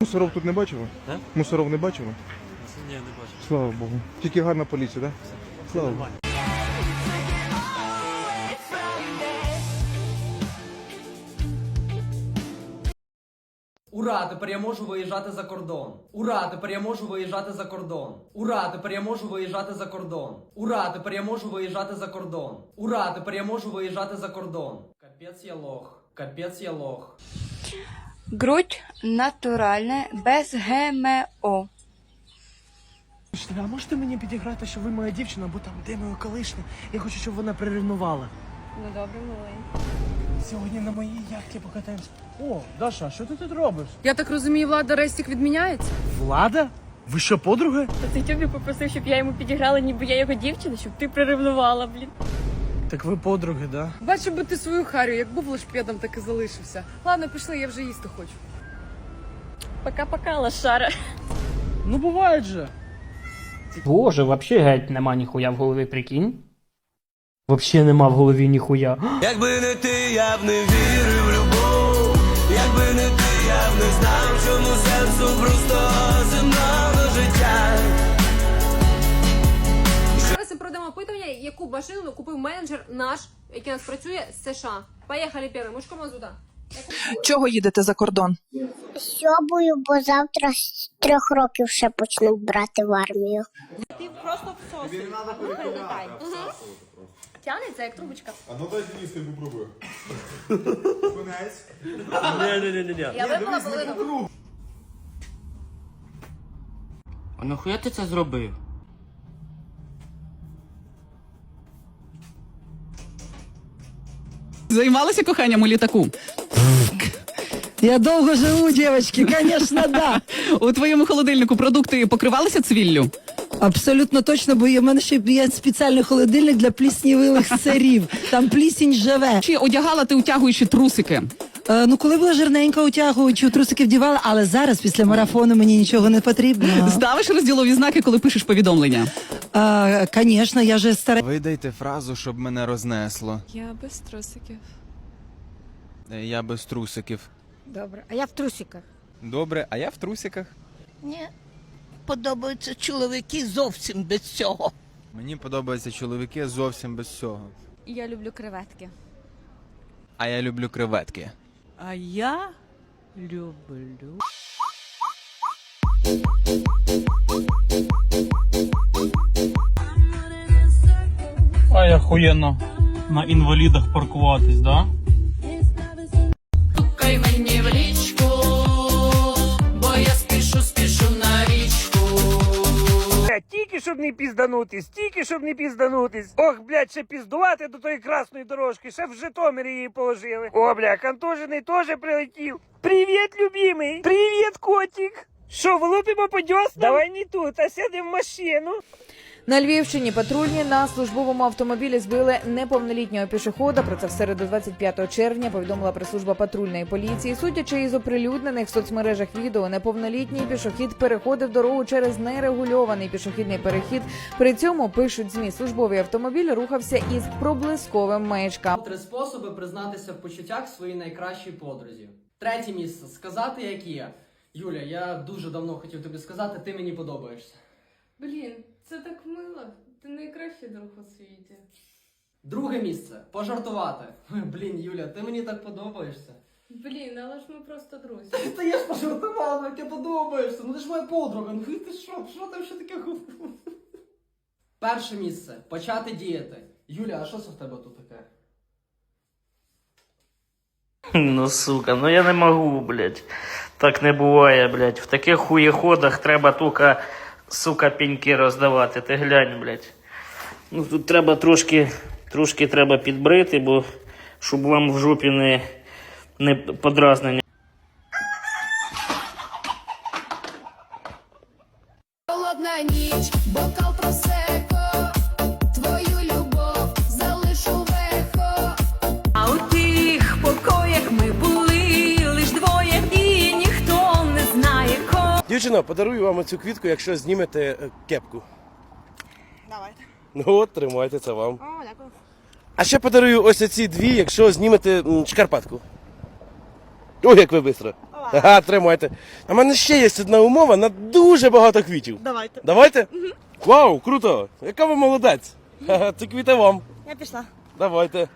Мусоров тут не бачили? Е? Мусоров не бачили? Ні, не бачу. Слава Богу. Тільки гарна поліція, так? Да? Слава Богу. Ура, тепер я можу виїжджати за кордон. Ура, тепер я можу виїжджати за кордон. Ура, тепер я можу виїжджати за кордон. Ура, тепер я можу виїжджати за кордон. Ура, тепер я можу виїжджати за кордон. Капець я лох. Капець я лох. Грудь натуральна, без ГМО. А можете мені підіграти, що ви моя дівчина, або там де моя колишня? Я хочу, щоб вона приревнувала. Ну добре, малий. Сьогодні на моїй яхті покатаємось. О, Даша, що ти тут робиш? Я так розумію, влада Рестік відміняється? Влада? Ви що, подруги? Цей тюбі попросив, щоб я йому підіграла, ніби я його дівчина, щоб ти приревнувала, блін. Так ви подруги, да? Бачив би ти свою харю, як був лошпедом, так і залишився. Ладно, пішли, я вже їсти хочу. Пока-пока, лошара. Ну бувають же. Боже, вообще геть нема ніхуя в голові, прикинь. Вообще нема в голові ніхуя. Якби не ти, я б не вірив в любов. Якби не ти, я б не знав, чому сенсу простого земного яку машину купив менеджер наш, який у нас працює з США. Поїхали першим. Мушко мазута. Чого їдете за кордон? Сьобую, бо завтра з трьох років ще почнуть брати в армію. Ти просто всосуєш. Тянеться, як трубочка. А ну Ні-ні-ні. Я випила половину. А нахуя ти це зробив? Займалися коханням у літаку? Я довго живу, дівчатки, звісно, да. У твоєму холодильнику продукти покривалися цвіллю? Абсолютно точно, бо в мене ще є спеціальний холодильник для пліснівилих сирів. Там плісінь живе. Чи одягала ти утягуючи трусики? Е, ну, коли була жирненька утягуючи, трусики вдівала, але зараз після марафону мені нічого не потрібно. Ставиш розділові знаки, коли пишеш повідомлення? Звісно, я же стара. Видайте фразу, щоб мене рознесло. Я без трусиків. Е, Я без трусиків. Добре, а я в трусиках. Добре, а я в трусиках. Ні. Подобаються чоловіки зовсім без цього. Мені подобаються чоловіки зовсім без цього. Я люблю креветки. А я люблю креветки. А я люблю. Охуєнно. На інвалідах паркуватись, да? Кай мені в річку, бо я спішу, спішу на річку. Тільки щоб не пізданутись, тільки щоб не пізданутись. Ох, блядь, ще піздувати до тої красної дорожки, ще в Житомирі її положили. О, бля, контужений теж прилетів. Привіт, любимий! Привіт, котик! Що, влупимо по дьоснам? Давай не тут, а сядемо в машину. На Львівщині патрульні на службовому автомобілі збили неповнолітнього пішохода. Про це в середу 25 червня повідомила прес-служба патрульної поліції. Судячи із оприлюднених в соцмережах відео, неповнолітній пішохід переходив дорогу через нерегульований пішохідний перехід. При цьому пишуть змі службовий автомобіль рухався із проблисковим маячком. Три способи признатися в почуттях своїй найкращій подрузі. Третє місце сказати, як є. Юля, я дуже давно хотів тобі сказати, ти мені подобаєшся. Блін, це так мило. Ти найкращий друг у світі. Друге місце пожартувати. Блін, Юля, ти мені так подобаєшся. Блін, але ж ми просто друзі. Та я ж пожартував, як ти подобаєшся. Ну ти ж моя подруга. Ну ти що? Що там ще таке? Перше місце почати діяти. Юля, а що це в тебе тут таке? Ну сука, ну я не можу, блядь. Так не буває, блядь. В таких хуєходах треба тільки, сука, пеньки роздавати. Ти глянь, блядь. Ну тут треба трошки, трошки треба підбрити, бо щоб вам в жопі не, не подразнення. Холодна ніч, бокал просеко, кого. Дівчино, подарую вам цю квітку, якщо знімете е, кепку. Давайте. Ну от, тримайте це вам. О, дякую. А ще подарую ось ці дві, якщо знімете м, шкарпатку. Ой, як ви швидко. Ага, тримайте. А в мене ще є одна умова на дуже багато квітів. Давайте. Давайте? Вау, круто! Яка ви молодець! Ха-ха, Це квіти вам. Я пішла. Давайте.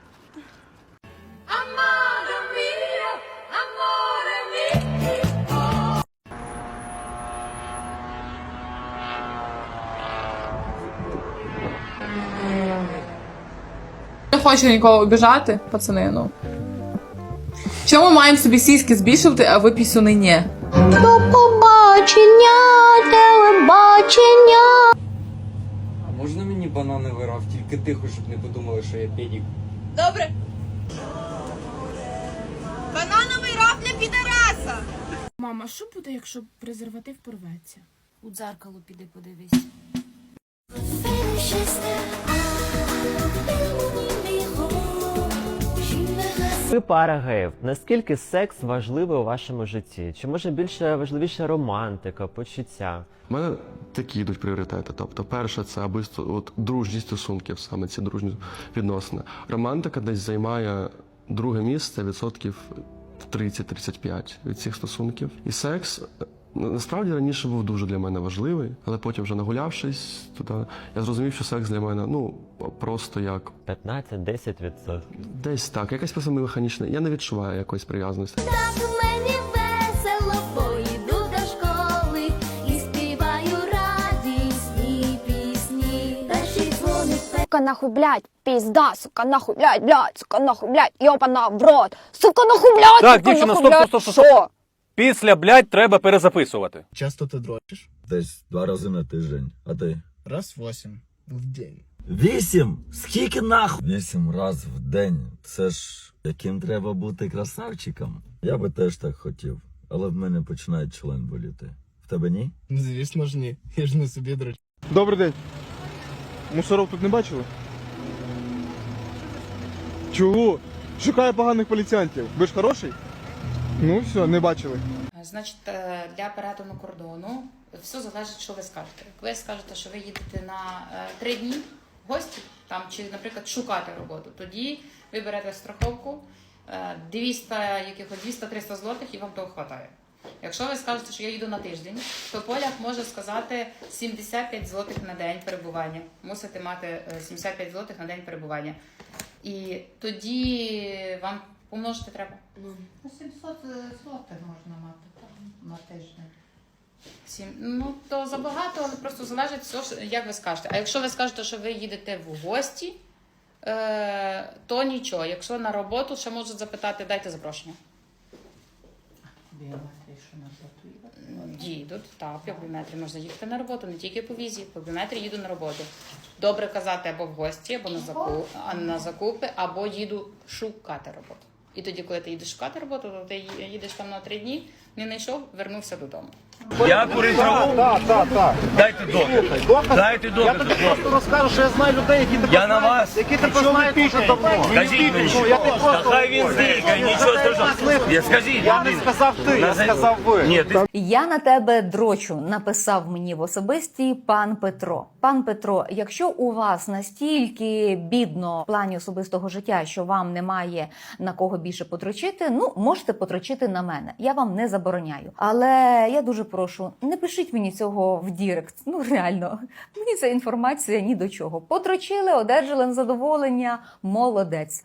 Не хочу нікого обіжати, пацани, ну. Чому ми маємо собі сіськи збільшувати, а ви пісюни ні? До побачення, телебачення. А можна мені банановий раф, тільки тихо, щоб не подумали, що я педік? Добре. Банановий раб для підараса! Мама, що буде, якщо презерватив порветься? У дзеркало піди подивись. Ви пара геїв. Наскільки секс важливий у вашому житті? Чи може більше важливіше романтика, почуття? У мене такі йдуть пріоритети. Тобто, перше, це аби от дружні стосунки, саме ці дружні відносини. Романтика десь займає друге місце відсотків 30-35 від цих стосунків. І секс насправді раніше був дуже для мене важливий, але потім, вже нагулявшись туди, я зрозумів, що секс для мене ну просто як 15-10%. десь так, якась просто механічна. Я не відчуваю якоїсь прив'язаності. Так мені весело, поїду до школи і співаю радісні пісні. Перший дзвоник Сука, нахуй, блядь, пізда, сука, нахуй, блядь, блядь, сука, нахуй, блядь, йопана в рот. Сука, нахуй, блядь, Так, сука, дівчина, нахуй, стоп, блядь. стоп, стоп, стоп. Що? Після, блядь, треба перезаписувати. Часто ти дрочиш? Десь два рази на тиждень. А ти? Раз восім в день. Вісім? Скільки нахуй? Вісім раз в день. Це ж яким треба бути красавчиком. Я би теж так хотів, але в мене починає член боліти. В тебе ні? Звісно ж ні. Я ж не собі дрочу. Добрий день. Мусоров тут не бачили? Чого? Шукаю поганих поліціянтів. Ви ж хороший? Ну все, не бачили. Значить, е, для перетину кордону все залежить, що ви скажете. Як ви скажете, що ви їдете на е, три дні в гості, там чи, наприклад, шукати роботу, тоді ви берете страховку е, 200, якихось 200-300 злотих і вам того вистачає. Якщо ви скажете, що я їду на тиждень, то поляк може сказати 75 злотих на день перебування. Мусите мати е, 75 злотих на день перебування. І тоді вам помножити треба. 700 злотих можна мати на тиждень. Сім. Ну то забагато, але просто залежить все, як ви скажете. А якщо ви скажете, що ви їдете в гості, е, то нічого. Якщо на роботу, ще можуть запитати, дайте запрошення. Біометрії, що на роботу Ну, Їдуть, так, по біометрії можна їхати на роботу, не тільки по візі, по біометрії їду на роботу. Добре казати або в гості, або на, заку... а, на закупи, або їду шукати роботу. І тоді, коли ти їдеш шукати роботу, то ти їдеш там на три дні, не знайшов, вернувся додому. Я курив траву? Так, так, так. Дайте доказ. Дайте доказ. Я тобі просто розкажу, що я знаю людей, які тебе Я на знають, вас. які тебе знають дуже давно. Скажіть мені. Я не Та просто хай він зникає, нічого страшного. Я скажіть. Я не сказав ти, я сказав ви. Ні, ти Я на тебе дрочу, написав мені в особисті пан Петро. Пан Петро, якщо у вас настільки бідно в плані особистого життя, що вам немає на кого більше потрочити, ну можете потрочити на мене. Я вам не забороняю. Але я дуже прошу, не пишіть мені цього в Дірект. Ну реально, мені ця інформація ні до чого. Потрочили, одержали задоволення, молодець.